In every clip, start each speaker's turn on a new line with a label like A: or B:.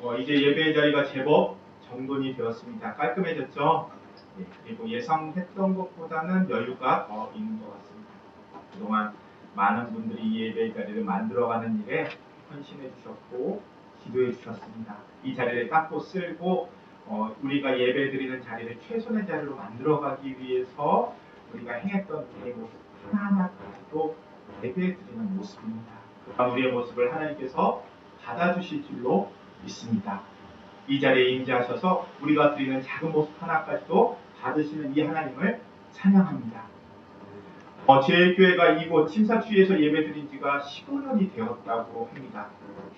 A: 어, 이제 예배의 자리가 제법 정돈이 되었습니다. 깔끔해졌죠? 네, 그리고 예상했던 것보다는 여유가 더 있는 것 같습니다. 그동안 많은 분들이 이 예배의 자리를 만들어가는 일에 헌신해 주셨고 기도해 주셨습니다. 이 자리를 닦고 쓸고 어, 우리가 예배 드리는 자리를 최선의 자리로 만들어가기 위해서 우리가 행했던 우리의 모습 하나하나도 예배 드리는 모습입니다. 우리의 모습을 하나님께서 받아주실 줄로 믿습니다. 이 자리에 임재하셔서 우리가 드리는 작은 모습 하나까지도 받으시는 이 하나님을 찬양합니다. 어, 제일교회가 이곳 침사추에서 예배 드린 지가 15년이 되었다고 합니다.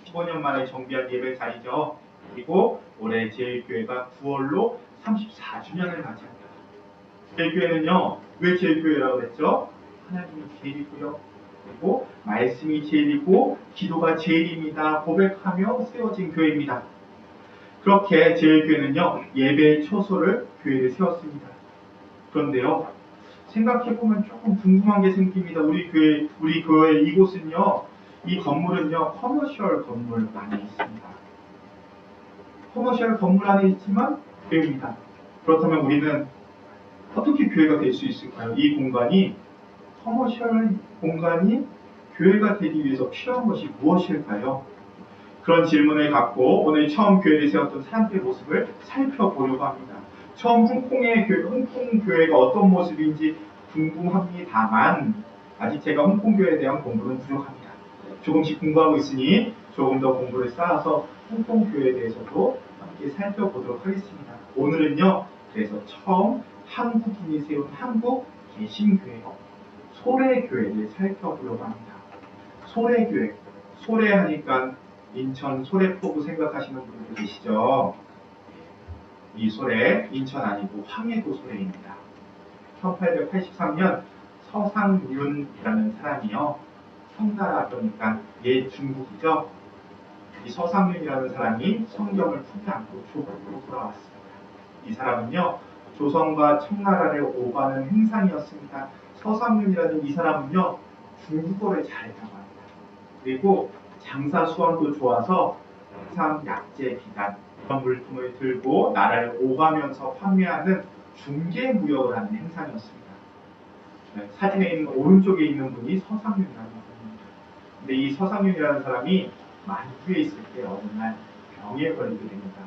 A: 15년 만에 정비한 예배 자리죠. 그리고 올해 제일교회가 9월로 34주년을 맞이합니다. 제일교회는요, 왜 제일교회라고 했죠? 하나님이 제일이고요. 그리고 말씀이 제일이고 기도가 제일입니다. 고백하며 세워진 교회입니다. 그렇게 제일교회는요, 예배의 초소를 교회를 세웠습니다. 그런데요, 생각해보면 조금 궁금한 게 생깁니다. 우리 교회, 우리 교회 이곳은요, 이 건물은요, 커머셜 건물 안에 있습니다. 커머셜 건물 안에 있지만 교회입니다. 그렇다면 우리는 어떻게 교회가 될 수 있을까요? 이 공간이 커머셜 공간이 교회가 되기 위해서 필요한 것이 무엇일까요? 그런 질문을 갖고 오늘 처음 교회를 세웠던 사람들의 모습을 살펴보려고 합니다. 처음 홍콩의 교, 홍콩 교회가 어떤 모습인지 궁금합니다만 아직 제가 홍콩 교회에 대한 공부는 부족합니다. 조금씩 공부하고 있으니 조금 더 공부를 쌓아서 홍콩 교회에 대해서도 함께 살펴보도록 하겠습니다. 오늘은요. 그래서 처음 한국인이 세운 한국 개신교회 소래교회를 살펴보려고 합니다. 소래교회 소래하니까 인천 소래포구 생각하시는 분들 계시죠? 이 소래 인천 아니고 황해도 소래입니다. 1883년 서상윤이라는 사람이요. 성나라 그러니까 옛 중국이죠. 이 서상윤이라는 사람이 성경을 품에 안고 조국으로 돌아왔습니다. 이 사람은요. 조선과 청나라를 오가는 행상이었습니다. 서상윤이라는 이 사람은요. 중국어를 잘했다고 합니다. 그리고 장사 수완도 좋아서 항상 약재, 비단 이런 물품을 들고 나라를 오가면서 판매하는 중개 무역을 하는 행상이었습니다. 네, 사진에 있는 오른쪽에 있는 분이 서상윤이라는 분입니다. 근데 이 서상윤이라는 사람이 만주에 있을 때 어느 날 병에 걸리게 됩니다.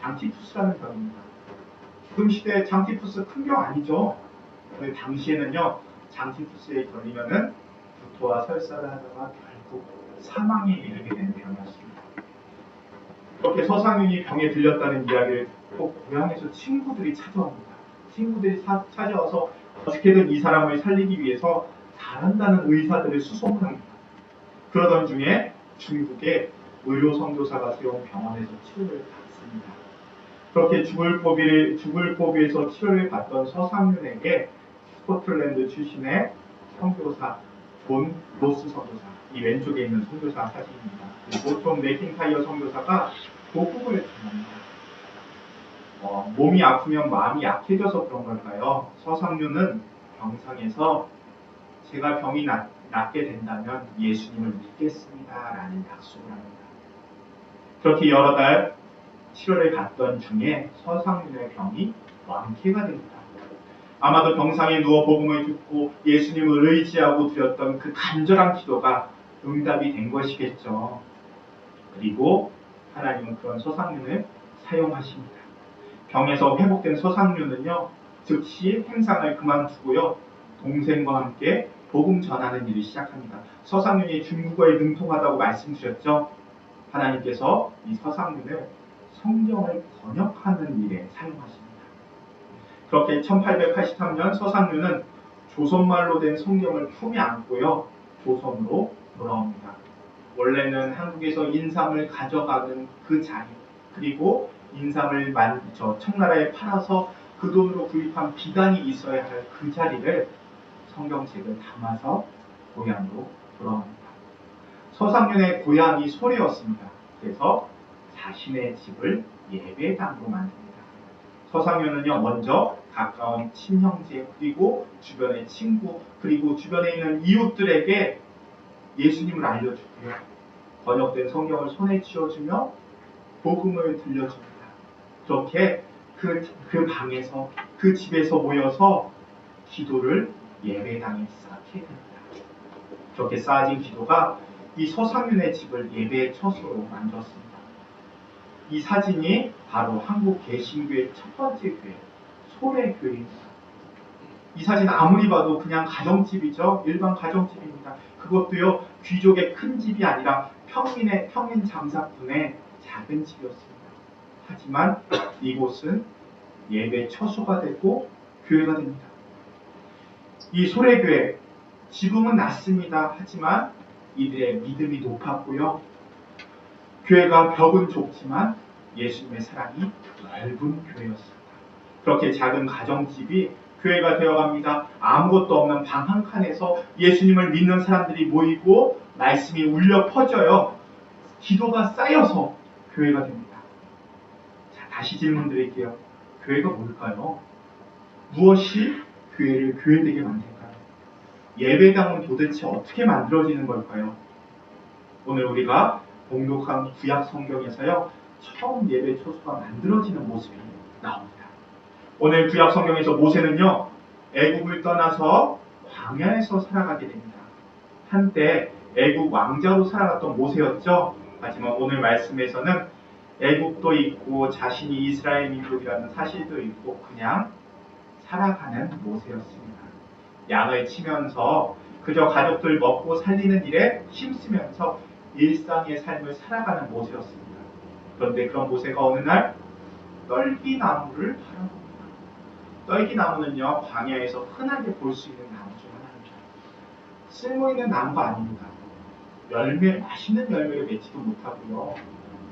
A: 장티푸스라는 병입니다. 지금 시대 장티푸스 큰 병 아니죠? 근데 당시에는요, 장티푸스에 걸리면은 구토와 설사를 하다가 결국 사망에 이르게 되는 병이었습니다. 그렇게 서상윤이 병에 들렸다는 이야기를 듣고 고향에서 친구들이 찾아옵니다. 친구들이 사- 찾아와서 어떻게든 이 사람을 살리기 위해서 잘한다는 의사들을 수소문 합니다. 그러던 중에 중국의 의료 선교사가 세운 병원에서 치료를 받습니다. 그렇게 죽을 고비를 죽을 고비에서 치료를 받던 서상윤에게 스코틀랜드 출신의 선교사 존 로스 선교사 이 왼쪽에 있는 선교사 사진입니다. 존 맥킨타이어 선교사가 도국을 당합니다. 어, 몸이 아프면 마음이 약해져서 그런 걸까요? 서상윤은 병상에서 제가 병이 낫, 낫게 된다면 예수님을 믿겠습니다라는 약속을 합니다. 그렇게 여러 달 치료를 받던 중에 서상윤의 병이 완쾌가 됩니다. 아마도 병상에 누워 복음을 듣고 예수님을 의지하고 드렸던 그 간절한 기도가 응답이 된 것이겠죠. 그리고 하나님은 그런 서상윤을 사용하십니다. 병에서 회복된 서상윤은요, 즉시 행상을 그만두고요, 동생과 함께 복음 전하는 일을 시작합니다. 서상윤이 중국어에 능통하다고 말씀드렸죠. 하나님께서 이 서상윤을 성경을 번역하는 일에 사용하십니다. 그렇게 1883년 서상윤은 조선말로 된 성경을 품에 안고요, 조선으로 돌아옵니다. 원래는 한국에서 인삼을 가져가는 그 자리, 그리고 인삼을 만, 저 청나라에 팔아서 그 돈으로 구입한 비단이 있어야 할 그 자리를 성경책을 담아서 고향으로 돌아옵니다. 서상윤의 고향이 소래였습니다. 그래서 자신의 집을 예배당으로 만듭니다. 서상윤은요, 먼저 가까운 친형제, 그리고 주변의 친구, 그리고 주변에 있는 이웃들에게 예수님을 알려주고요. 번역된 성경을 손에 쥐어주며 복음을 들려줍니다. 그렇게 그, 그 방에서 그 집에서 모여서 기도를 예배당에 쌓게 됩니다. 그렇게 쌓아진 기도가 이 서상윤의 집을 예배의 처소로 만들었습니다. 이 사진이 바로 한국 개신교의 첫 번째 교회, 소래 교회입니다. 이 사진 아무리 봐도 그냥 가정집이죠. 일반 가정집입니다. 그것도요, 귀족의 큰 집이 아니라 평민의, 평민 장사꾼의 작은 집이었습니다. 하지만 이곳은 예배 처소가 되고 교회가 됩니다. 이 소래교회, 지붕은 낮습니다. 하지만 이들의 믿음이 높았고요. 교회가 벽은 좁지만 예수님의 사랑이 넓은 교회였습니다. 그렇게 작은 가정집이 교회가 되어갑니다. 아무것도 없는 방 한 칸에서 예수님을 믿는 사람들이 모이고 말씀이 울려 퍼져요. 기도가 쌓여서 교회가 됩니다. 자, 다시 질문 드릴게요. 교회가 뭘까요? 무엇이 교회를 교회되게 만들까요? 예배당은 도대체 어떻게 만들어지는 걸까요? 오늘 우리가 공독한 구약 성경에서요, 처음 예배 초소가 만들어지는 모습이 나옵니다. 오늘 구약 성경에서 모세는요, 애국을 떠나서 광야에서 살아가게 됩니다. 한때 애국 왕자로 살아갔던 모세였죠. 하지만 오늘 말씀에서는 애국도 있고 자신이 이스라엘 민족이라는 사실도 있고 그냥 살아가는 모세였습니다. 양을 치면서 그저 가족들 먹고 살리는 일에 힘쓰면서 일상의 삶을 살아가는 모세였습니다. 그런데 그런 모세가 어느 날 떨기나무를 바라봅니다. 떨기나무는요, 광야에서 흔하게 볼 수 있는 나무 중 하나입니다. 쓸모 있는 나무가 아닙니다. 열매, 맛있는 열매를 맺지도 못하고요.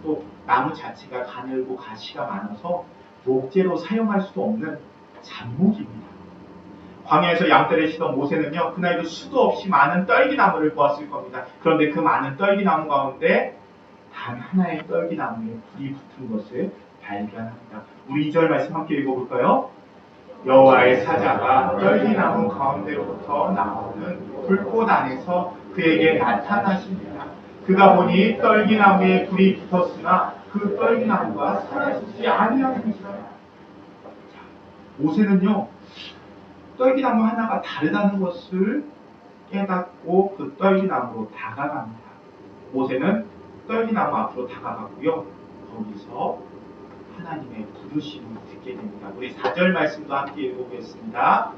A: 또 나무 자체가 가늘고 가시가 많아서 목재로 사용할 수도 없는 잡목입니다. 광야에서 양떼를 치던 모세는요, 그날도 수도 없이 많은 떨기나무를 보았을 겁니다. 그런데 그 많은 떨기나무 가운데 단 하나의 떨기나무에 불이 붙은 것을 발견합니다. 우리 2절 말씀 함께 읽어볼까요? 여호와의 사자가 떨기나무 가운데로부터 나오는 불꽃 안에서 그에게 나타나십니다. 그가 보니 떨기나무에 불이 붙었으나 그 떨기나무가 사라지지 아니하니라. 모세는요 떨기나무 하나가 다르다는 것을 깨닫고 그 떨기나무로 다가갑니다. 모세는 떨기나무 앞으로 다가갔고요. 거기서 하나님의 부르심을 듣게 됩니다. 우리 4절 말씀도 함께 읽어보겠습니다.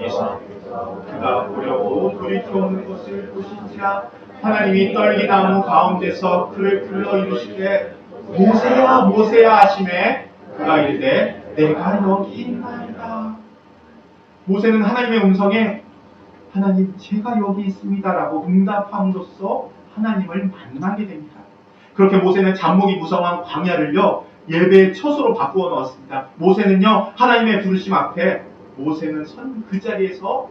A: 예수 그가 보려고 불이 들어오는 것을 보시니라 하나님이 떨기나무 가운데서 그를 불러 이르시되 모세야 모세야 하심에 그가 이르되 내가 여기 있나이다. 모세는 하나님의 음성에 하나님 제가 여기 있습니다라고 응답함으로써 하나님을 만나게 됩니다. 그렇게 모세는 잠목이 무성한 광야를요 예배의 처소로 바꾸어 놓았습니다. 모세는요 하나님의 부르심 앞에 모세는 선 그 자리에서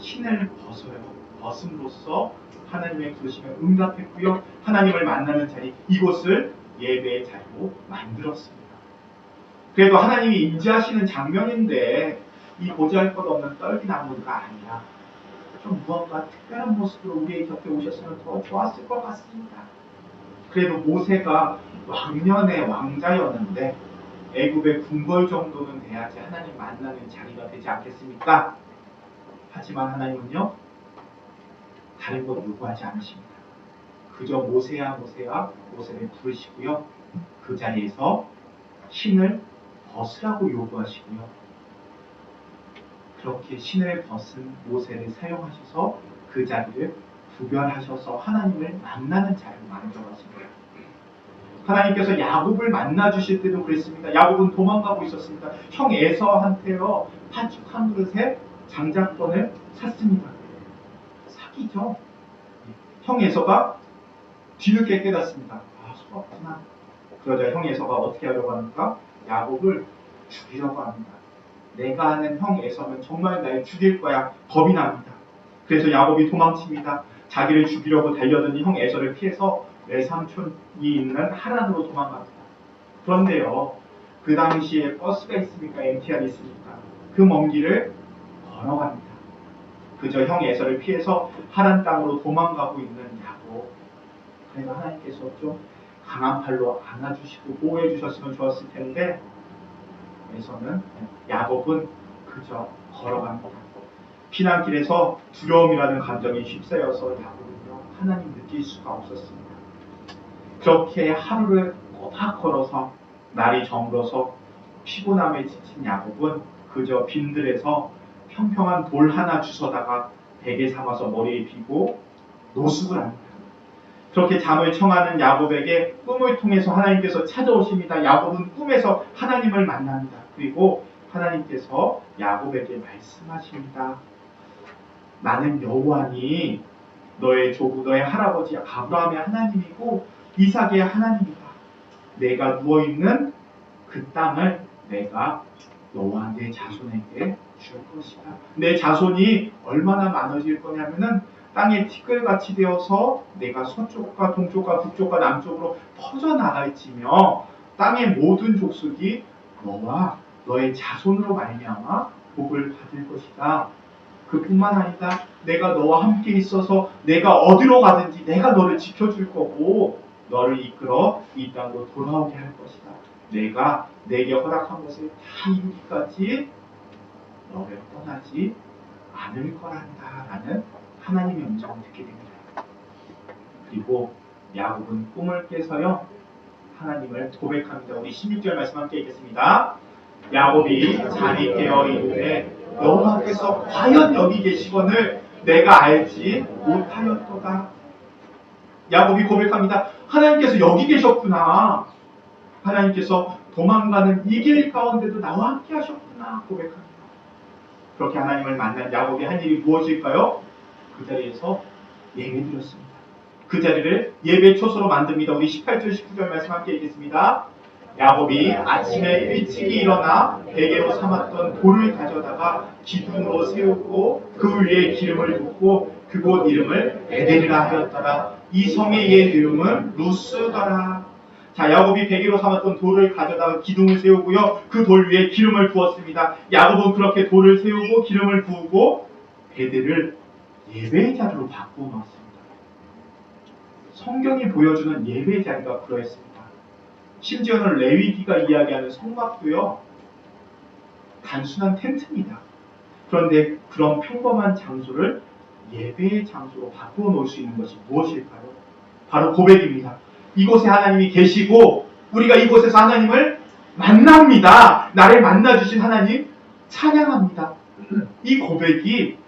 A: 신을 벗어요. 벗음으로써 하나님의 부르심에 응답했고요. 하나님을 만나는 자리 이곳을 예배의 자리로 만들었습니다. 그래도 하나님이 임재하시는 장면인데 이 보잘 것 없는 떨기나무가 아니라 좀 무언가 특별한 모습으로 우리의 곁에 오셨으면 더 좋았을 것 같습니다. 그래도 모세가 왕년의 왕자였는데 애굽의 궁궐 정도는 돼야지 하나님 만나는 자리가 되지 않겠습니까? 하지만 하나님은요 다른 것 요구하지 않으십니다. 그저 모세야 모세야 모세를 부르시고요 그 자리에서 신을 벗으라고 요구하시고요 그렇게 신을 벗은 모세를 사용하셔서 그 자리를 구별하셔서 하나님을 만나는 자리를 만들어가십니다. 하나님께서 야곱을 만나 주실 때도 그랬습니다. 야곱은 도망가고 있었습니다. 형 에서한테요 파축 한 그릇에 장작권을 샀습니다. 사기죠. 형 에서가 뒤늦게 깨닫습니다. 아 속았구나. 그러자 형 에서가 어떻게 하려고 합니까? 야곱을 죽이려고 합니다. 내가 아는 형 에서는 정말 날 죽일 거야. 겁이 납니다. 그래서 야곱이 도망칩니다. 자기를 죽이려고 달려드는 형 에서를 피해서 외삼촌이 있는 하란으로 도망갑니다. 그런데요, 그 당시에 버스가 있습니까? MTR이 있습니까? 그 먼 길을 걸어갑니다. 그저 형 에서를 피해서 하란 땅으로 도망가고 있는 야곱. 그래서 하나님께서 좀 강한 팔로 안아주시고 보호해 주셨으면 좋았을 텐데 에서는 야곱은 그저 걸어갑니다. 피난길에서 두려움이라는 감정에 휩싸여서 야곱은요 하나님 느낄 수가 없었습니다. 그렇게 하루를 꼬박 걸어서 날이 저물어서 피곤함에 지친 야곱은 그저 빈들에서 평평한 돌 하나 주워다가 베개 삼아서 머리에 비고 노숙을 합니다. 그렇게 잠을 청하는 야곱에게 꿈을 통해서 하나님께서 찾아오십니다. 야곱은 꿈에서 하나님을 만납니다. 그리고 하나님께서 야곱에게 말씀하십니다. 나는 여호와니 너의 조부 너의 할아버지 아브라함의 하나님이고 이삭의 하나님이다. 내가 누워 있는 그 땅을 내가 너와 내 자손에게 줄 것이다. 내 자손이 얼마나 많아질 거냐면은 땅에 티끌같이 되어서 내가 서쪽과 동쪽과 북쪽과 남쪽으로 퍼져나갈지며 땅의 모든 족속이 너와 너의 자손으로 말미암아 복을 받을 것이다. 그뿐만 아니라 내가 너와 함께 있어서 내가 어디로 가든지 내가 너를 지켜줄 거고 너를 이끌어 이 땅으로 돌아오게 할 것이다. 내가 내게 허락한 것을 다 이루기까지 너를 떠나지 않을 거란다 라는 하나님의 음성을 듣게 됩니다. 그리고 야곱은 꿈을 깨서요 하나님을 고백합니다. 우리 16절 말씀 함께 읽겠습니다. 야곱이 잠이 깨어 이르되 여호와께서 과연 여기 계시거늘 내가 알지 못하였도다. 야곱이 고백합니다. 하나님께서 여기 계셨구나. 하나님께서 도망가는 이 길 가운데도 나와 함께 하셨구나 고백합니다. 그렇게 하나님을 만난 야곱이 한 일이 무엇일까요? 그 자리에서 예배 드렸습니다. 그 자리를 예배 초소로 만듭니다. 우리 18절 19절 말씀 함께 읽겠습니다. 야곱이 아침에 일찍이 일어나 베개로 삼았던 돌을 가져다가 기둥으로 세우고 그 위에 기름을 붓고 그곳 이름을 에델이라 하였더라. 이 성의 옛 이름은 루스더라. 자, 야곱이 베개로 삼았던 돌을 가져다가 기둥을 세우고요. 그 돌 위에 기름을 부었습니다. 야곱은 그렇게 돌을 세우고 기름을 부으고 베델을 예배의 자리로 바꾸어 놓았습니다. 성경이 보여주는 예배의 자리가 그러했습니다. 심지어는 레위기가 이야기하는 성막도요, 단순한 텐트입니다. 그런데 그런 평범한 장소를 예배의 장소로 바꾸어 놓을 수 있는 것이 무엇일까요? 바로 고백입니다. 이곳에 하나님이 계시고, 우리가 이곳에서 하나님을 만납니다. 나를 만나주신 하나님, 찬양합니다. 이 고백이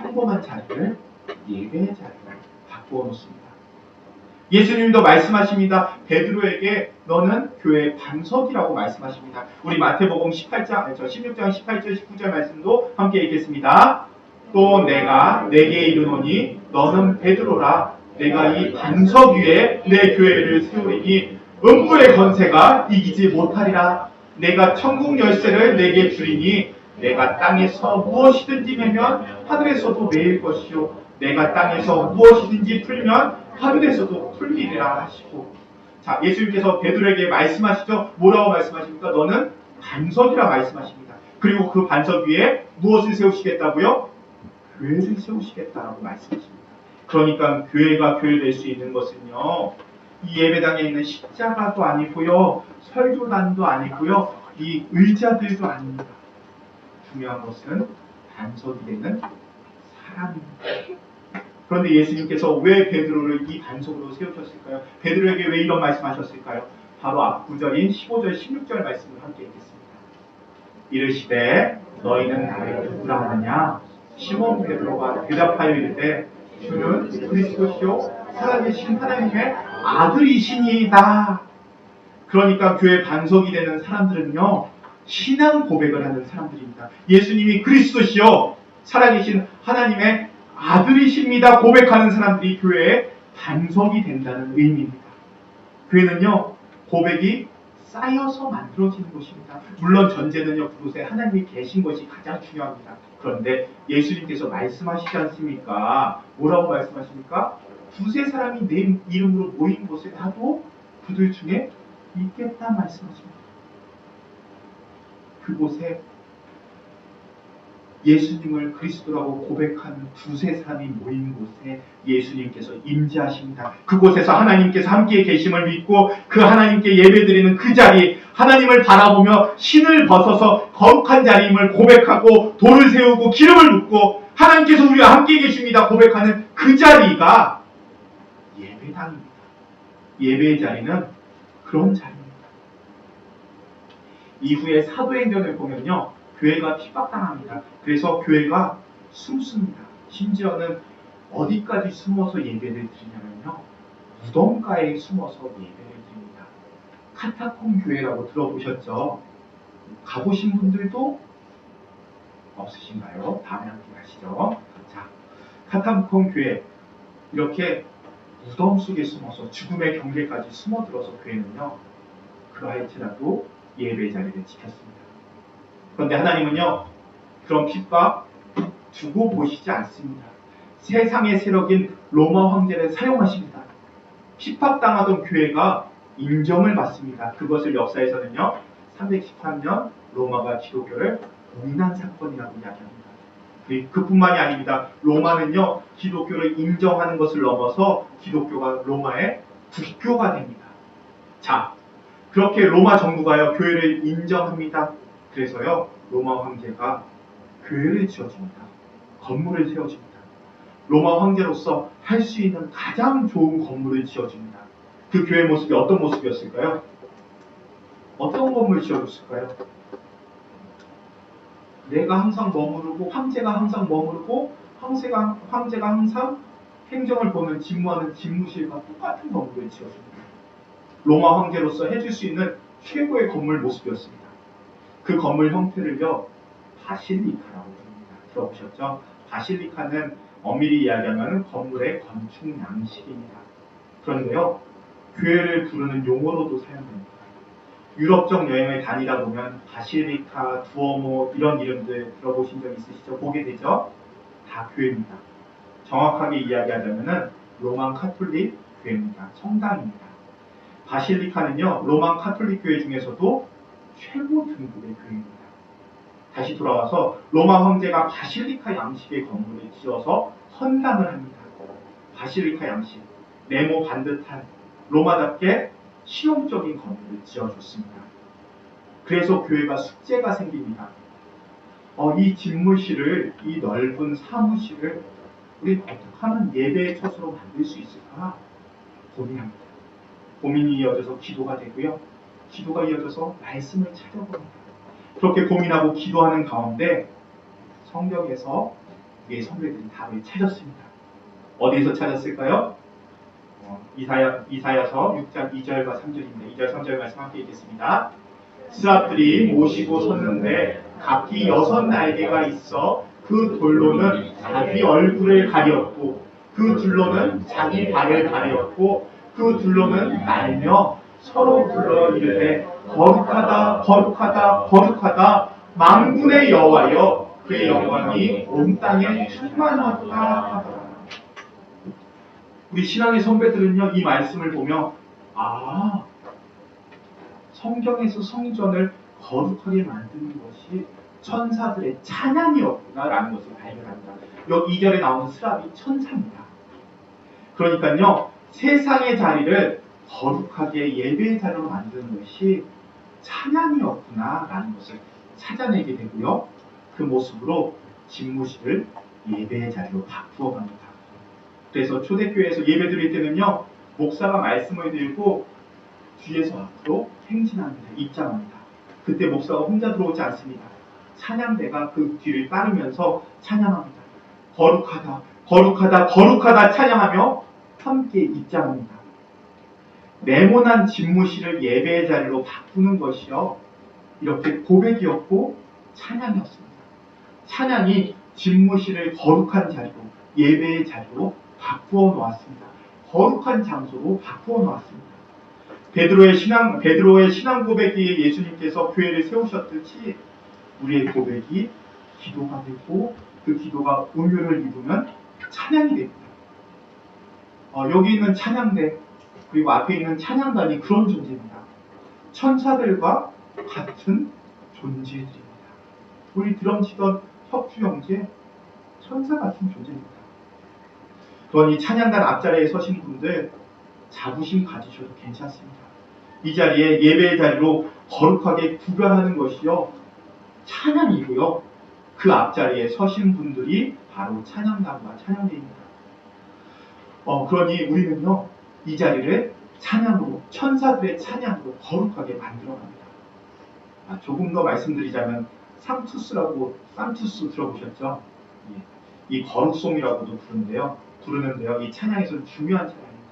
A: 평범한 자리를 예배의 자리로 바꾸어 놓습니다. 예수님도 말씀하십니다. 베드로에게 너는 교회의 반석이라고 말씀하십니다. 우리 마태복음 18장, 저 16장 18절 19절 말씀도 함께 읽겠습니다. 또 내가 내게 이르노니 너는 베드로라 내가 이 반석 위에 내 교회를 세우리니 음부의 건세가 이기지 못하리라 내가 천국 열쇠를 내게 주리니 내가 땅에서 무엇이든지 매면 하늘에서도 매일 것이요. 내가 땅에서 무엇이든지 풀면 하늘에서도 풀리리라 하시고. 자 예수님께서 베드로에게 말씀하시죠. 뭐라고 말씀하십니까? 너는 반석이라 말씀하십니다. 그리고 그 반석 위에 무엇을 세우시겠다고요? 교회를 세우시겠다라고 말씀하십니다. 그러니까 교회가 교회될 수 있는 것은요 이 예배당에 있는 십자가도 아니고요 설교단도 아니고요 이 의자들도 아닙니다 중요한 것은 반석이 되는 사람입니다. 그런데 예수님께서 왜 베드로를 이 반석으로 세우셨을까요? 베드로에게 왜 이런 말씀하셨을까요? 바로 앞 구절인 15절, 16절 말씀을 함께 읽겠습니다. 이르시되 너희는 나를 누구라 하느냐? 시몬 베드로가 대답하여 이르되 주는 그리스도시요 살아계신 하나님의 아들이시니이다. 그러니까 교회 반석이 되는 사람들은요 신앙 고백을 하는 사람들입니다. 예수님이 그리스도시요 살아계신 하나님의 아들이십니다. 고백하는 사람들이 교회의 반석이 된다는 의미입니다. 교회는요, 고백이 쌓여서 만들어지는 곳입니다. 물론 전제는요, 그곳에 하나님이 계신 것이 가장 중요합니다. 그런데 예수님께서 말씀하시지 않습니까? 뭐라고 말씀하십니까? 두세 사람이 내 이름으로 모인 곳에 나도 그들 중에 있겠다 말씀하십니다. 그곳에 예수님을 그리스도라고 고백하는 두세 사람이 모인 곳에 예수님께서 임재하십니다. 그곳에서 하나님께서 함께 계심을 믿고 그 하나님께 예배드리는 그 자리, 하나님을 바라보며 신을 벗어서 거룩한 자리임을 고백하고 돌을 세우고 기름을 붓고 하나님께서 우리와 함께 계십니다. 고백하는 그 자리가 예배당입니다. 예배의 자리는 그런 자리입니다. 이후에 사도행전을 보면요. 교회가 핍박당합니다. 그래서 교회가 숨습니다. 심지어는 어디까지 숨어서 예배를 드리냐면요. 무덤가에 숨어서 예배를 드립니다. 카타콤 교회라고 들어보셨죠? 가보신 분들도 없으신가요? 다음에 함께 가시죠. 자, 카타콤 교회 이렇게 무덤 속에 숨어서 죽음의 경계까지 숨어들어서 교회는요. 그러할지라도 예배 자리를 지켰습니다. 그런데 하나님은요, 그런 핍박 두고 보시지 않습니다. 세상의 세력인 로마 황제를 사용하십니다. 핍박당하던 교회가 인정을 받습니다. 그것을 역사에서는요, 313년 로마가 기독교를 공인한 사건이라고 이야기합니다. 그- 그뿐만이 아닙니다. 로마는요, 기독교를 인정하는 것을 넘어서 기독교가 로마의 국교가 됩니다. 자, 그렇게 로마 정부가요, 교회를 인정합니다. 그래서요, 로마 황제가 교회를 지어줍니다. 건물을 세워줍니다. 로마 황제로서 할 수 있는 가장 좋은 건물을 지어줍니다. 그 교회 모습이 어떤 모습이었을까요? 어떤 건물을 지어줬을까요? 내가 항상 머무르고 황제가 항상 머무르고 황제가 황제가 항상 행정을 보는 직무하는 집무실과 똑같은 건물을 지어줍니다. 로마 황제로서 해줄 수 있는 최고의 건물 모습이었습니다. 그 건물 형태를요 바실리카라고 부릅니다. 들어보셨죠? 바실리카는 엄밀히 이야기하면 건물의 건축 양식입니다. 그런데요 교회를 부르는 용어로도 사용됩니다. 유럽적 여행을 다니다 보면 바실리카, 두오모 이런 이름들 들어보신 적 있으시죠? 보게 되죠? 다 교회입니다. 정확하게 이야기하자면은 로만 카톨릭 교회입니다. 성당입니다. 바실리카는요 로만 카톨릭 교회 중에서도 최고 등급의 교회입니다. 다시 돌아와서 로마 황제가 바실리카 양식의 건물을 지어서 헌당을 합니다. 바실리카 양식, 네모 반듯한 로마답게 실용적인 건물을 지어줬습니다. 그래서 교회가 숙제가 생깁니다. 어, 이 집무실을, 이 넓은 사무실을 우리 어떻게 하면 예배의 처소로 만들 수 있을까 고민합니다. 고민이 이어져서 기도가 되고요. 기도가 이어져서 말씀을 찾아봅니다. 그렇게 고민하고 기도하는 가운데 성경에서 우리의 선배들이 답을 찾았습니다. 어디에서 찾았을까요? 어, 이사야, 이사야서 6장 2절과 3절입니다. 2절, 3절 말씀 함께 읽겠습니다. 스랍들이 모시고 섰는데 각기 여섯 날개가 있어 그 돌로는 자기 얼굴을 가렸고 그 둘로는 자기 발을 가렸고 그 둘로는 날며 서로 불러 이르되 거룩하다 거룩하다 거룩하다 만군의 여호와여 그의 영광이 온 땅에 충만하다 하더라. 우리 신앙의 선배들은요 이 말씀을 보며 아 성경에서 성전을 거룩하게 만드는 것이 천사들의 찬양이었구나라는 것을 발견합니다. 여기 2절에 나오는 스랍이 천사입니다. 그러니까요 세상의 자리를 거룩하게 예배의 자리로 만드는 것이 찬양이었구나라는 것을 찾아내게 되고요. 그 모습으로 집무실을 예배의 자리로 바꾸어 갑니다. 그래서 초대교회에서 예배 드릴 때는요, 목사가 말씀을 들고 뒤에서 앞으로 행진합니다. 입장합니다. 그때 목사가 혼자 들어오지 않습니다. 찬양대가 그 뒤를 따르면서 찬양합니다. 거룩하다, 거룩하다, 거룩하다 찬양하며 함께 입장합니다. 네모난 집무실을 예배의 자리로 바꾸는 것이요. 이렇게 고백이었고 찬양이었습니다. 찬양이 집무실을 거룩한 자리로 예배의 자리로 바꾸어 놓았습니다. 거룩한 장소로 바꾸어 놓았습니다. 베드로의 신앙 베드로의 신앙 고백이 예수님께서 교회를 세우셨듯이 우리의 고백이 기도가 되고 그 기도가 운율을 입으면 찬양이 됩니다. 어, 여기 있는 찬양대 그리고 앞에 있는 찬양단이 그런 존재입니다. 천사들과 같은 존재들입니다. 우리 드럼 치던 혁주 형제 천사 같은 존재입니다. 또한 이 찬양단 앞자리에 서신 분들 자부심 가지셔도 괜찮습니다. 이 자리에 예배의 자리로 거룩하게 구별하는 것이요 찬양이고요. 그 앞자리에 서신 분들이 바로 찬양단과 찬양대입니다. 어, 그러니 우리는요 이 자리를 찬양으로 천사들의 찬양으로 거룩하게 만들어갑니다. 아, 조금 더 말씀드리자면 상투스라고 상투스 들어보셨죠? 예. 이 거룩송이라고도 부르는데요. 부르는데요. 이 찬양에서 중요한 찬양입니다.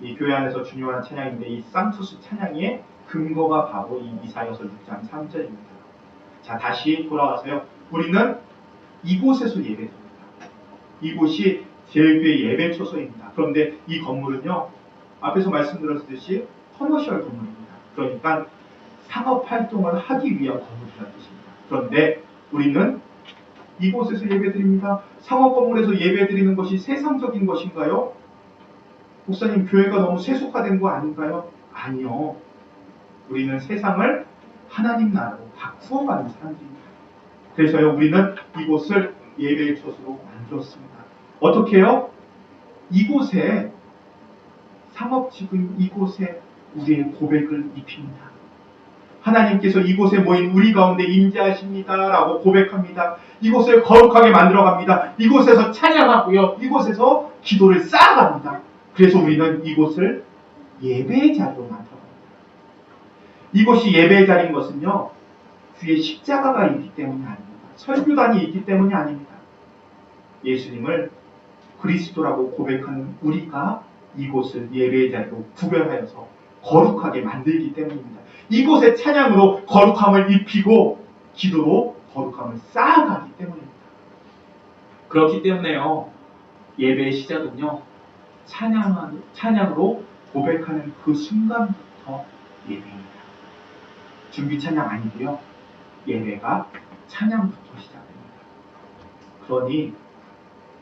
A: 이 교회 안에서 중요한 찬양인데 이 상투스 찬양의 근거가 바로 이 이사여서 6장 3절입니다. 자 다시 돌아와서요. 우리는 이곳에서 예배드립니다. 이곳이 제일교회 예배 초소입니다. 그런데 이 건물은요. 앞에서 말씀드렸듯이 커머셜 건물입니다. 그러니까 상업 활동을 하기 위한 건물이라는 뜻입니다. 그런데 우리는 이곳에서 예배드립니다. 상업 건물에서 예배드리는 것이 세상적인 것인가요? 목사님, 교회가 너무 세속화된 거 아닌가요? 아니요. 우리는 세상을 하나님 나라로 바꾸어가는 사람들입니다. 그래서요, 우리는 이곳을 예배의 처소로 만들었습니다. 어떻게 해요? 이곳에 상업지구인 이곳에 우리의 고백을 입힙니다. 하나님께서 이곳에 모인 우리 가운데 임재하십니다라고 고백합니다. 이곳을 거룩하게 만들어 갑니다. 이곳에서 찬양하고요. 이곳에서 기도를 쌓아갑니다. 그래서 우리는 이곳을 예배의 자리로 만들어 갑니다. 이곳이 예배의 자리인 것은요. 뒤에 십자가가 있기 때문이 아닙니다. 설교단이 있기 때문이 아닙니다. 예수님을 그리스도라고 고백하는 우리가 이곳을 예배의 자리로 구별하여서 거룩하게 만들기 때문입니다. 이곳의 찬양으로 거룩함을 입히고 기도로 거룩함을 쌓아가기 때문입니다. 그렇기 때문에요. 예배의 시작은요. 찬양, 찬양으로 고백하는 그 순간부터 예배입니다. 준비 찬양 아니고요. 예배가 찬양부터 시작됩니다. 그러니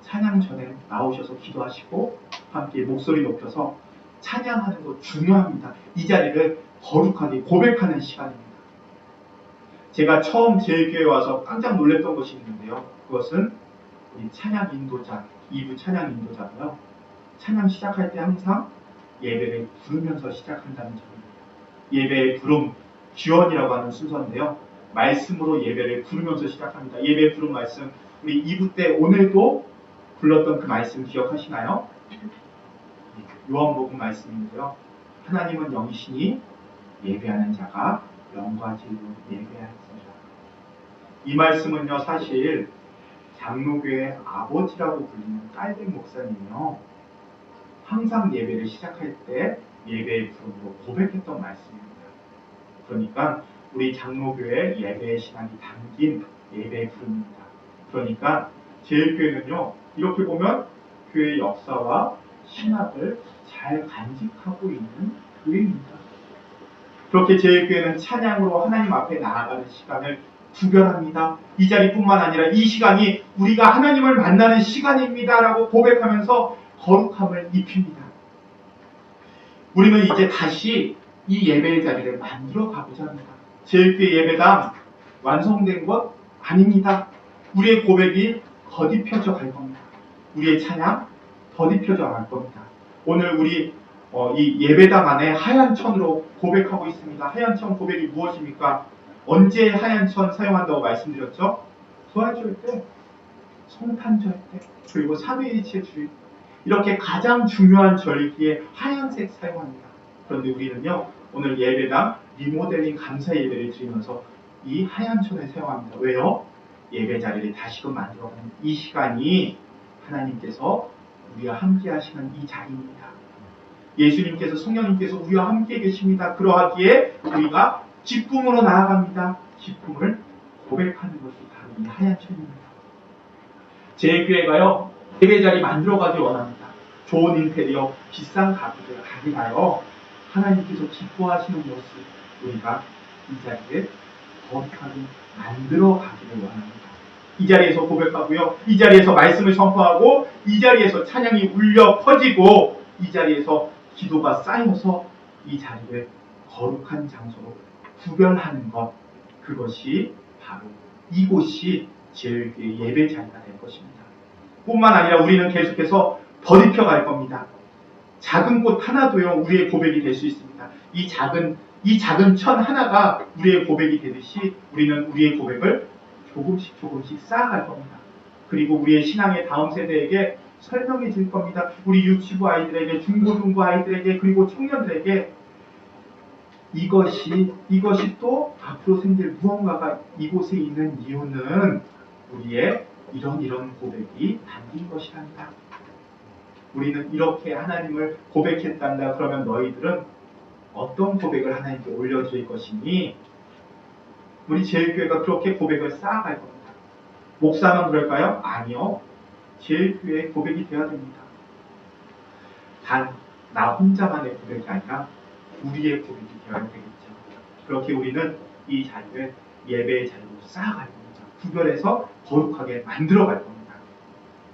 A: 찬양 전에 나오셔서 기도하시고 함께 목소리 높여서 찬양하는 거 중요합니다. 이 자리를 거룩하게 고백하는 시간입니다. 제가 처음 제일교회 와서 깜짝 놀랐던 것이 있는데요. 그것은 우리 찬양 인도자, 2부 찬양 인도자고요. 찬양 시작할 때 항상 예배를 부르면서 시작한다는 점입니다. 예배의 부름, 기원이라고 하는 순서인데요. 말씀으로 예배를 부르면서 시작합니다. 예배 부른 말씀, 우리 2부 때 오늘도 불렀던 그 말씀 기억하시나요? 요한복음 말씀인데요. 하나님은 영이시니 예배하는 자가 영과 진리로 예배할지니라. 이 말씀은요, 사실 장로교의 아버지라고 불리는 깔백 목사님이요. 항상 예배를 시작할 때 예배의 부름으로 고백했던 말씀입니다. 그러니까 우리 장로교의 예배의 신앙이 담긴 예배의 부름입니다. 그러니까 제일교회는요, 이렇게 보면 교회의 역사와 신학을 잘 간직하고 있는 교회입니다. 그렇게 제일교회는 찬양으로 하나님 앞에 나아가는 시간을 구별합니다. 이 자리뿐만 아니라 이 시간이 우리가 하나님을 만나는 시간입니다라고 고백하면서 거룩함을 입힙니다. 우리는 이제 다시 이 예배의 자리를 만들어 가고자 합니다. 제일교회 예배당 완성된 것 아닙니다. 우리의 고백이 더딥혀져 갈 겁니다. 우리의 찬양 더딥혀져 갈 겁니다. 오늘 우리 어, 이 예배당 안에 하얀 천으로 고백하고 있습니다. 하얀 천 고백이 무엇입니까? 언제 하얀 천 사용한다고 말씀드렸죠? 부활절 때, 성탄절 때, 그리고 삼위일체 주일 이렇게 가장 중요한 절기에 하얀색 사용합니다. 그런데 우리는요 오늘 예배당 리모델링 감사 예배를 드리면서 이 하얀 천을 사용합니다. 왜요? 예배 자리를 다시금 만들어가는 이 시간이 하나님께서 우리와 함께 하시는 이 자리입니다. 예수님께서 성령님께서 우리와 함께 계십니다. 그러하기에 우리가 기쁨으로 나아갑니다. 기쁨을 고백하는 것이 바로 이 하얀 천입니다. 제 교회가요 예배 자리 만들어가길 원합니다. 좋은 인테리어, 비싼 가구들 아니라요 하나님께서 기뻐하시는 모습 우리가 이 자리를 거룩하게 만들어 가기를 원합니다. 이 자리에서 고백하고요. 이 자리에서 말씀을 선포하고 이 자리에서 찬양이 울려 퍼지고 이 자리에서 기도가 쌓여서 이 자리를 거룩한 장소로 구별하는 것 그것이 바로 이곳이 제일교회 예배 자리가 될 것입니다. 뿐만 아니라 우리는 계속해서 버리펴 갈 겁니다. 작은 꽃 하나도요 우리의 고백이 될 수 있습니다. 이 작은 이 작은 천 하나가 우리의 고백이 되듯이 우리는 우리의 고백을 조금씩 조금씩 쌓아갈 겁니다. 그리고 우리의 신앙의 다음 세대에게 설명해 줄 겁니다. 우리 유치부 아이들에게, 중고등부 아이들에게, 그리고 청년들에게 이것이, 이것이 또 앞으로 생길 무언가가 이곳에 있는 이유는 우리의 이런 이런 고백이 담긴 것이란다. 우리는 이렇게 하나님을 고백했단다. 그러면 너희들은 어떤 고백을 하나님께 올려드릴 것이니 우리 제일교회가 그렇게 고백을 쌓아갈 겁니다. 목사만 그럴까요? 아니요. 제일교회의 고백이 되어야 됩니다. 단 나 혼자만의 고백이 아니라 우리의 고백이 되어야 되겠죠. 그렇게 우리는 이 자리를 예배의 자리로 쌓아갈 겁니다. 구별해서 거룩하게 만들어갈 겁니다.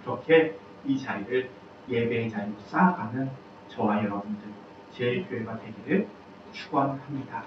A: 그렇게 이 자리를 예배의 자리로 쌓아가는 저와 여러분들 제일교회가 되기를 축원합니다.